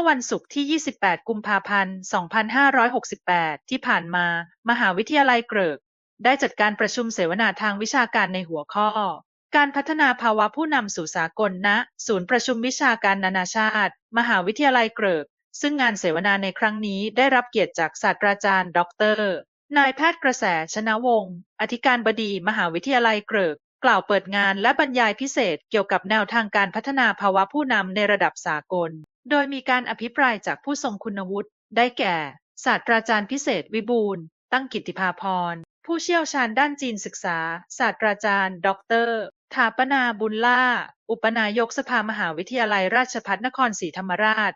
อวันศุกร์ที่ 28 กุมภาพันธ์ 2568 ที่ผ่านมา มหาวิทยาลัยเกริก ได้จัดการประชุมเสวนาทางวิชาการในหัวข้อ การพัฒนาภาวะผู้นำสู่สากลณศูนย์ประชุมวิชาการนานาชาติ มหาวิทยาลัยเกริก ซึ่งงานเสวนาในครั้งนี้ได้รับเกียรติจากศาสตราจารย์ ดร นายแพทย์กระแสชนะวงศ์อธิการบดี มหาวิทยาลัยเกริกกล่าวเปิดงานและบรรยายพิเศษเกี่ยวกับแนวทางการพัฒนาภาวะผู้นำในระดับสากล โดยมีการอภิปรายจากผู้ทรงคุณวุฒิ ได้แก่ ศาสตราจารย์พิเศษ วิบูลย์ ตั้งกิตติภาพรผู้เชี่ยวชาญด้านจีนศึกษา ศาสตราจารย์ดรถาปนา บุญล่า อุปนายกสภามหาวิทยาลัยราชภัฏนครศรีธรรมราช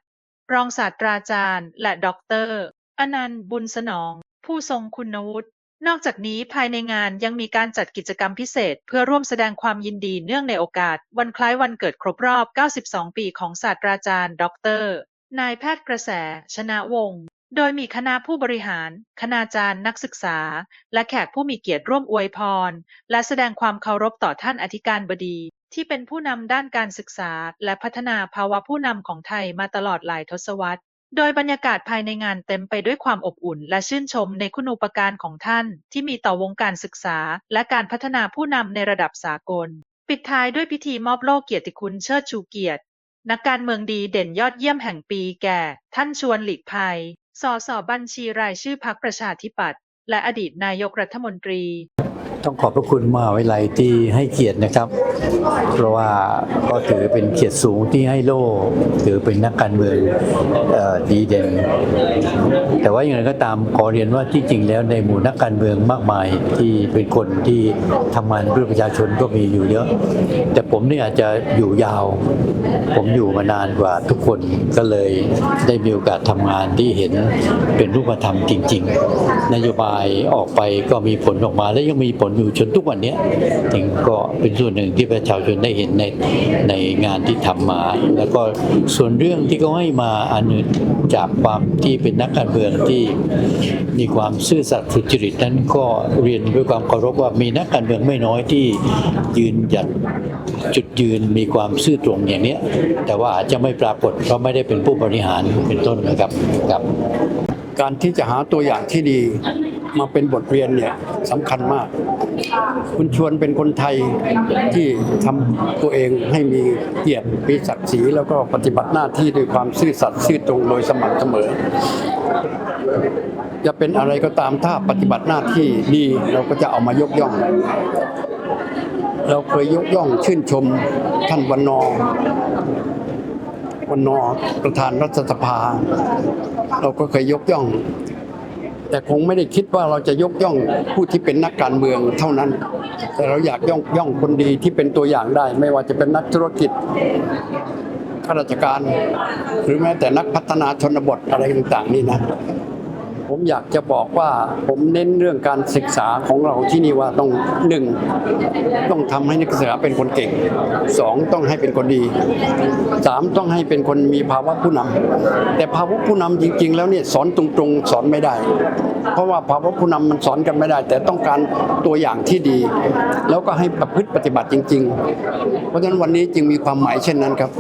รองศาสตราจารย์ และดรอนันต์ บุญสนอง ผู้ทรงคุณวุฒิ นอกจากนี้ภายในงานยังมีการจัดกิจกรรมพิเศษ เพื่อร่วมแสดงความยินดีเนื่องในโอกาส วันคล้ายวันเกิดครบรอบ 92 ปีของศาสตราจารย์ ดร นายแพทย์กระแส ชนะวงศ์โดยมีคณะผู้บริหาร คณาจารย์นักศึกษา และแขกผู้มีเกียรติร่วมอวยพร และแสดงความเคารพต่อท่านอธิการบดี ที่เป็นผู้นำด้านการศึกษา และพัฒนาภาวะผู้นำของไทยมาตลอดหลายทศวรรษ โดยบรรยากาศภายในงานเต็มไปด้วยความอบอุ่นและชื่นชมในคุณูปการของท่านที่มีต่อวงการศึกษาและการพัฒนาผู้นำในระดับสากล ปิดท้ายด้วยพิธีมอบโล่เกียรติคุณเชิดชูเกียรติ นักการเมืองดีเด่นยอดเยี่ยมแห่งปีแก่ ท่านชวนหลีกภัย สสบัญชีรายชื่อพรรคประชาธิปัตย์และอดีตนายกรัฐมนตรี ต้องขอบพระคุณมหาวิทยาลัยที่ให้เกียรตินะครับ เพราะว่าก็ถือเป็นเกียรติสูงที่ให้โล่ถือเป็นนักการเมืองอ่อดีเด่น แต่ว่าอย่างไรก็ตามขอเรียนว่าที่จริงแล้วในหมู่นักการเมืองมากมายที่เป็นคนที่ทำงานเพื่อประชาชนก็มีอยู่เยอะ แต่ผมเนี่ยอาจจะอยู่ยาว ผมอยู่มานานกว่าทุกคนก็เลยได้มีโอกาสทำงานที่เห็นเป็นรูปธรรมจริง ๆ นโยบายออกไปก็มีผลออกมาและยังมีผลอยู่จนทุกวันนี้ถึงก็เป็นส่วนหนึ่งที่ประชาชนได้เห็นในในงานที่ทำมา แล้วก็ส่วนเรื่องที่เขาให้มาอันจากความที่เป็นนักการเมืองที่มีความซื่อสัตย์สุจริตนั้นก็เรียนด้วยความเคารพว่ามีนักการเมืองไม่น้อยที่ยืนหยัดจุดยืนมีความซื่อตรงอย่างนี้แต่ว่าอาจจะไม่ปรากฏเพราะไม่ได้เป็นผู้บริหารเป็นต้นนะครับครับ การที่จะหาตัวอย่างที่ดี มาเป็นบทเรียนเนี่ยสำคัญมาก คุณชวนเป็นคนไทยที่ทำตัวเองให้มีเกียรติมีศักดิ์ศรีแล้วก็ปฏิบัติหน้าที่ด้วยความซื่อสัตย์ซื่อตรงโดยสม่ำเสมอ จะเป็นอะไรก็ตามถ้าปฏิบัติหน้าที่ดีเราก็จะเอามายกย่อง เราเคยยกย่องชื่นชมท่านวันนอวันนอประธานรัฐสภา เราก็เคยยกย่อง แต่คงไม่ได้คิดว่าเราจะยกย่องผู้ที่เป็นนักการเมืองเท่านั้น แต่เราอยากย่องย่องคนดีที่เป็นตัวอย่างได้ ไม่ว่าจะเป็นนักธุรกิจข้าราชการ หรือแม้แต่นักพัฒนาชนบทอะไรต่างๆนี่นะ ผมอยากจะบอกว่าผมเน้นเรื่องการศึกษาของเราที่นี่ว่าต้องหนึ่งต้องทำให้นักศึกษาเป็นคนเก่งสองต้องให้เป็นคนดีสามต้องให้เป็นคนมีภาวะผู้นำแต่ภาวะผู้นำจริง ๆ แล้วเนี่ยสอนตรงๆ สอนไม่ได้ เพราะว่าภาวะผู้นำมันสอนกันไม่ได้ แต่ต้องการตัวอย่างที่ดี แล้วก็ให้ประพฤติปฏิบัติจริง ๆ เพราะฉะนั้นวันนี้จึงมีความหมายเช่นนั้นครับ